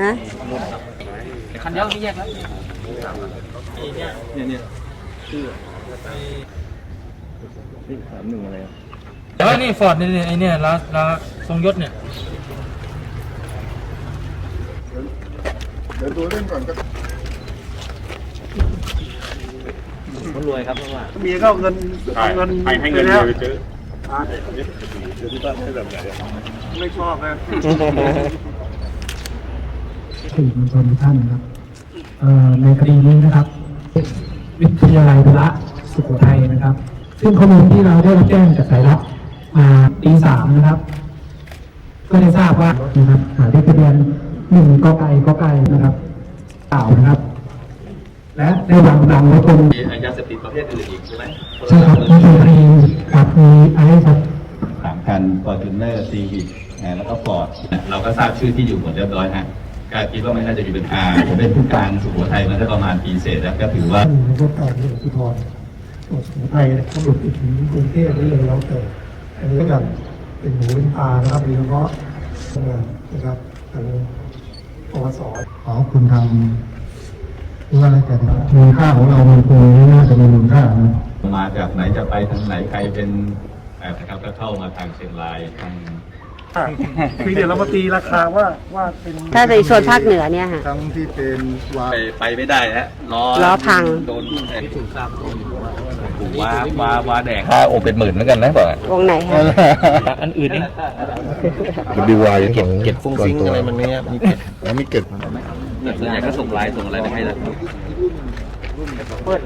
ฮะคันเดียวไม่แยกแล้วเนี่ยเนี่ยชื่อนี่สามหนึ่งอะไรอะแต่ว่านี่ฟอร์ดนี่ไอเนี่ยลาลาทรงยศเนี่ยเดี๋ยวดูเล่นก่อนก็เขารวยครับเพราะว่าเมียก็เอาเงินเอาเงินให้ให้เงินไปเยแล้วอะไปซื้ออะเดี๋ยวที่บ้านให้แบบไหนอะไม่ชอบนะ สื่อมวลชนทุกท่านนะครับเอ่อในคดีนี้นะครับ วิทยาลัยพละสุโขทัยนะครับ ซึ่งข้อมูลที่เราได้รับแจ้งจากสายลับมาตีสามนะครับ ก็ได้ทราบว่านะครับหาเลขทะเบียนหนึ่งกไก่กไก่นะครับเต่านะครับ และได้วางดังไว้ตรงมียาเสพติดประเภทอื่นอีกใช่ไหมใช่ครับมีคดีครับมีไอซ์ครับสามคันฟอร์จูเนอร์ซีวิกแล้วก็ฟอร์ดเราก็ทราบชื่อที่อยู่หมดเรียบร้อยฮะ ก็คิดว่าไม่น่าจะมีปัญหาผมเป็นผู้การสุโขทัยมาได้ประมาณปีเศษแล้วก็ถือว่าท่านนายกต่อที่สุธรตรวจสุโขทัยตำรวจไปถึงกรุงเทพนี่เลยเราเกิดอันนี้ก็แบบเป็นหูเป็นตานะครับโดยเฉพาะทำงานนะครับทางปวสขอคุณทำว่าอะไรแต่มูลค่าของเรามันคงไม่น่าจะมีมูลค่านะมาจากไหนจะไปทางไหนใครเป็นเอ่อนะครับก็เข้ามาทางเชียงรายทาง คือเดี๋ยวเรามาตีราคาว่าว่าเป็นถ้าในโซนภาคเหนือเนี่ยค่ะ ทั้งที่เป็นวาไปไปไม่ได้ฮะล้อล้อพัง โดนแอนถูกทราบโดนว้าว้าว้าแดงค่าโอเป็นหมื่นเหมือนกันนะบอกวงไหนคะอันอื่นนี่ดีวายของเก็บฟุ้งฟิ้งอะไรมันเนี้ยมีเก็บแล้วมีเก็บแต่ส่วนใหญ่ก็ส่งไลน์ส่งอะไรไปให้แล้วเปิด